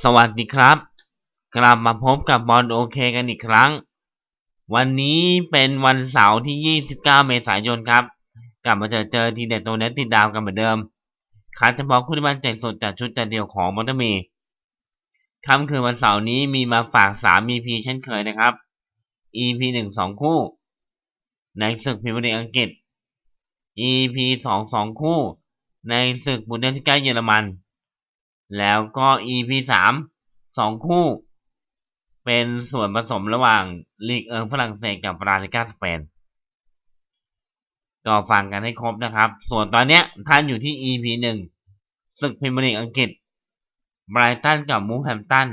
สวัสดีครับ กลับมาพบกับบอลโอเคกันอีกครั้ง วันนี้เป็นวันเสาร์ที่ 29 เมษายนครับ กลับมาเจอเจอทีเด็ดตัวเน็ตติดดาวกันเหมือนเดิมคัดเฉพาะคู่ที่มันแจกสดจากชุดจัดเดียวของมอเตอร์มีค่ำคืนวันเสาร์นี้มีมาฝาก3 EP เช่นเคยนะครับ EP 1 2 คู่ ในศึกพรีเมียร์ลีกอังกฤษ EP 2 2 คู่ ในศึกบุนเดสลิกาเยอรมัน แล้วก็ EP สามสองคู่ เป็นส่วนผสมระหว่างลีกเอิงฝรั่งเศสกับลาลิกาสเปนก็ฟังกันให้ครบนะครับ ส่วนตอนเนี้ยท่านอยู่ที่ EP หนึ่งศึกพรีเมียร์ลีกอังกฤษไบรตันกับมูแฮมตัน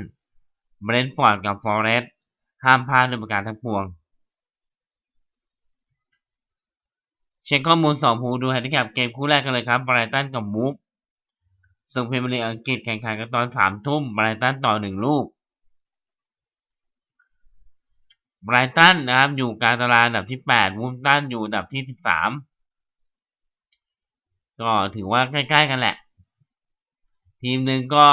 เบรนท์ฟอร์ดกับฟอร์เรสต์ห้ามพลาดด้วยประการทั้งปวง เช็คข้อมูลสองผู้ดูแฮนดิแคปเกมคู่แรกกันเลยครับไบรตันกับมูฟ ศึกพรีเมียร์ลีอังกฤษแข่งขันกันตอนสามทุ่มไบรตันต่อหนึ่งลูกไบรตันนะครับอยู่กลางตารางอันดับที่แปดมูฟตันอยู่อันดับที่สิบสามก็ถือว่าใกล้ๆกันแหละ ทีมหนึ่งก็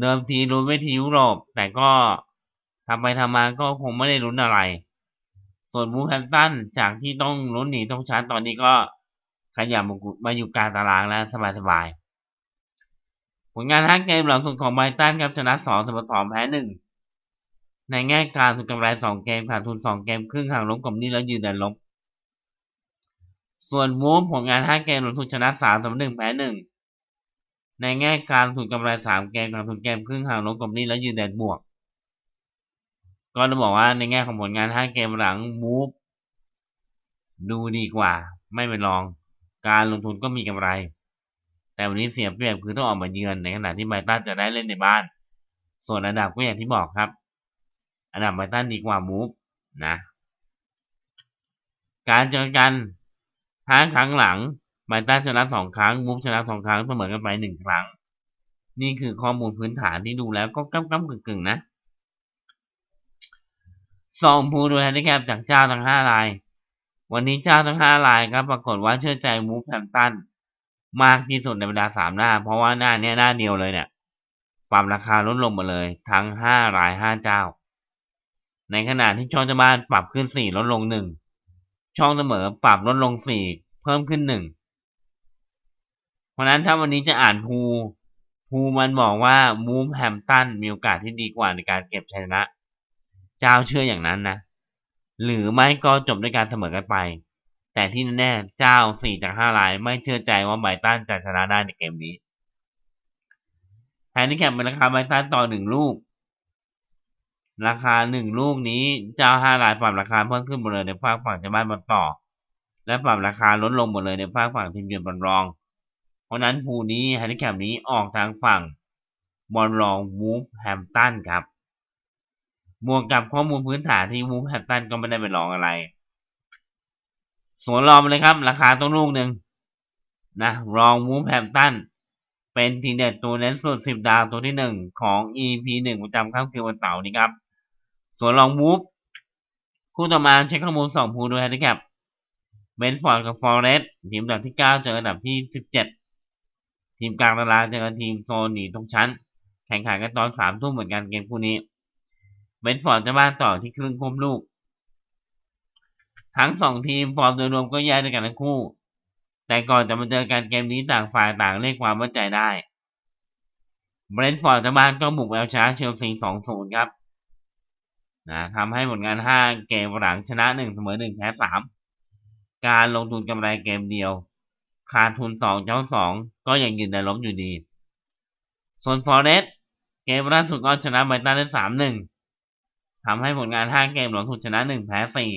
เดิมทีลุ้นไม่ทียุโรป แต่ก็ทำไปทำมาก็คงไม่ได้ลุ้นอะไร ส่วนมูแฮมตันจากที่ต้องลุ้นหนีต้องชั้นตอนนี้ก็ขยับมาอยู่กลางตารางแล้วสบายๆ ลงานห้าเกมหลังสุดของไบรตันครับชนะสองเสมอสองแพ้หนึ่งในแง่การทุนกำไรสองเกมขาดทุนสองเกมครึ่งห่างล้มกับนี่แล้วยืนเดินลบ ส่วนมูฟผลงานห้าเกมหลังสุดชนะสามเสมอหนึ่งแพ้หนึ่งในแง่การทุนกำไรสามเกมขาดทุนเกมครึ่งห่างล้มกับนี่แล้วยืนเดินบวก ก็จะบอกว่าในแง่ของผลงานห้าเกมหลังมูฟดูดีกว่า ไม่เป็นรอง การลงทุนก็มีกำไร แต่วันนี้เสียเปรียบคือต้องออกมาเยือนในขณะที่ไบตันจะได้เล่นในบ้าน ส่วนอันดับก็อย่างที่บอกครับ อันดับไบตันดีกว่ามูฟนะ การเจอกันห้าครั้งหลังไบตันชนะสองครั้งมูฟชนะสองครั้งเสมอกันไปหนึ่งครั้ง นี่คือข้อมูลพื้นฐานที่ดูแล้วก็ก้ำก้ำกึ่งกึ่งนะสองผู้ดูแลที่แคบจากเจ้าทั้งห้าราย วันนี้เจ้าทั้งห้ารายครับปรากฏว่าเชื่อใจมูฟแฮมตัน มากที่สุดในบรรดาสามหน้า เพราะว่าหน้าเนี้ยหน้าเดียวเลยเนี่ยปรับราคาลดลงมาเลย ทั้งห้ารายห้าเจ้า ในขณะที่ช่องจะบานปรับขึ้นสี่ลดลงหนึ่งช่องเสมอปรับลดลงสี่เพิ่มขึ้นหนึ่งเพราะนั้นถ้าวันนี้จะอ่านภูภูมันบอกว่ามูฟแฮมตันมีโอกาสที่ดีกว่าในการเก็บชัยชนะ เจ้าเชื่ออย่างนั้นนะ หรือไม่ก็จบด้วยการเสมอกันไป แต่ที่แน่เจ้าสี่จากห้ารายไม่เชื่อใจว่าไบตันจะชนะได้ในเกมนี้แฮนดิแคปเป็นราคาไบตันต่อหนึ่งลูก ราคาหนึ่งลูกนี้เจ้าห้ารายปรับราคาเพิ่มขึ้นหมดเลยในภาคฝั่งเจ้าบ้านบอลต่อ และปรับราคาลดลงหมดเลยในภาคฝั่งทีมเยือนบอลรอง เพราะนั้นภูนี้แฮนดิแคปนี้ออกทางฝั่งบอลรองมูฟแฮมตันครับบวกกับข้อมูลพื้นฐานที่มูฟแฮมตันก็ไม่ได้เป็นรองอะไร สวนรองมเลยครับ ราคาต้องลูกหนึ่งนะรองมูฟแฮมตันเป็นทีเด็ดตัวเน้นสุดสิบดาวตัวที่หนึ่งของ EP หนึ่งประจำค่ำคืนวันเสาร์นี้ครับ ส่วนรองมูฟคู่ต่อมาเช็คข้อมูลสองภูโดยแฮนดิแคปเบนฟอร์ดกับฟอร์เรสทีมอันดับที่เก้าเจออันดับที่สิบเจ็ดทีมกลางตารางเจอกับทีมโซนหนีตรงชั้น แข่งขันกันตอนสามทุ่มเหมือนกันเกมคู่นี้เบนฟอร์ดจะบ้านต่อที่ครึ่งพรมลูก ทั้งสองทีมฟอร์มโดยรวมก็แย่ด้วยกันทั้งคู่ แต่ก่อนจะมาเจอกันเกมนี้ต่างฝ่ายต่างเรียกความมั่นใจได้เบรนท์ฟอร์ดจะบ้านก็บุกเอาชนะเชลซีสองศูนย์ครับนะทำให้ผลงานห้าเกมหลังชนะหนึ่งเสมอหนึ่งแพ้สามการลงทุนกำไรเกมเดียว ขาดทุนสองเจ้าสองก็ยังยืนได้ล้มอยู่ดี ส่วนฟอร์เรสต์เกมล่าสุดก็ชนะไบตันได้สามหนึ่งทำให้ผลงานห้าเกมลงทุนชนะหนึ่งแพ้สี่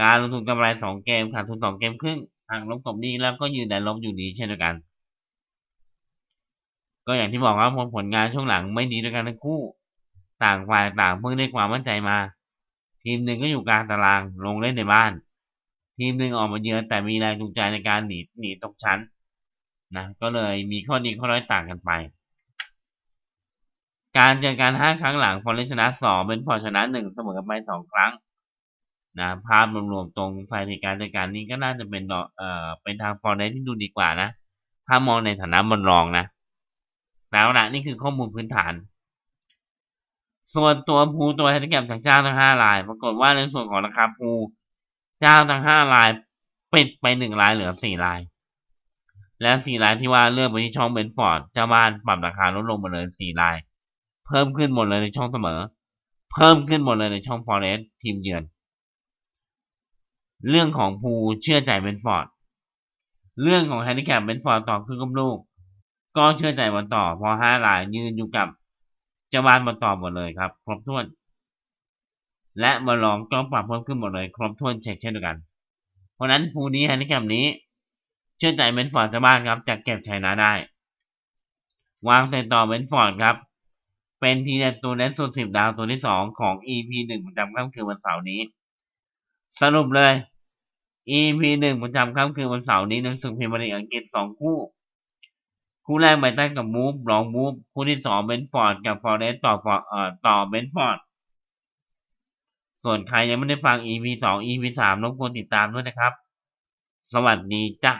การลงทุนกำไรสองเกมขาดทุนสองเกมครึ่งห่างลบกบนี้แล้วก็ยืนได้ลบอยู่ดีเช่นเดียวกัน ก็อย่างที่บอกว่าผลงานช่วงหลังไม่ดีด้วยกันทั้งคู่ ต่างฝ่ายต่างเพิ่งได้ความมั่นใจมา ทีมหนึ่งก็อยู่กลางตารางลงเล่นในบ้าน ทีมหนึ่งออกมาเยือนแต่มีแรงจูงใจในการหนีหนีตกชั้นนะก็เลยมีข้อดีข้อร้อยต่างกันไป การเจอกันห้าครั้งหลังฟอเรสชนะสองเป็นพอชนะหนึ่งเสมอกันไปสองครั้ง นะภาพรวมๆตรงสถิติการจัดการนี้ก็น่าจะเป็นเอ่อเป็นทางฟอร์เรสที่ดูดีกว่านะ ถ้ามองในฐานะบอลรองนะแต่เอาละนี่คือข้อมูลพื้นฐาน ส่วนตัวภูตัวแฮนดิแคปจากเจ้าทั้งห้ารายปรากฏว่าในส่วนของราคาภูเจ้าทั้งห้ารายปิดไปหนึ่งรายเหลือสี่ราย และสี่รายที่ว่าเลือกไปที่ช่องเบนฟอร์ดเจ้าบ้านปรับราคาลดลงมาเลยสี่ราย เพิ่มขึ้นหมดเลยในช่องเสมอ เพิ่มขึ้นหมดเลยในช่องฟอร์เรสต์ทีมเยือน เรื่องของภูเชื่อใจเบนฟอร์ด เรื่องของแฮนดิแคปเบนฟอร์ดต่อครึ่งกับลูก ก็เชื่อใจมาต่อ พอห้ารายยืนอยู่กับเจ้าบ้านมาต่อหมดเลยครับ ครบถ้วน และมาลองก็ปรับเพิ่มขึ้นหมดเลย ครบถ้วนเช็คเช่นเดียวกัน เพราะนั้นภูนี้แฮนดิแคปนี้ เชื่อใจเบนฟอร์ดเจ้าบ้านครับจะเก็บชัยนะได้ วางใส่ต่อเบนฟอร์ดครับ เป็นทีเด็ดตัวเน็ตสุดสิบดาวตัวที่สองของ EP หนึ่งประจำค่ำคืนวันเสาร์นี้ สรุปเลย EP หนึ่งประจำค่ำคืนวันเสาร์นี้หนังสือพิมพ์บริอังกฤษสองคู่ คู่แรกไบตันกับมูฟลองมูฟคู่ที่สองเบนฟอร์ดกับฟอร์เรสต่อฟอร์เอ่อต่อเบนฟอร์ดส่วนใครยังไม่ได้ฟัง EP สอง EP สามรบกวนติดตามด้วยนะครับ สวัสดีจ้า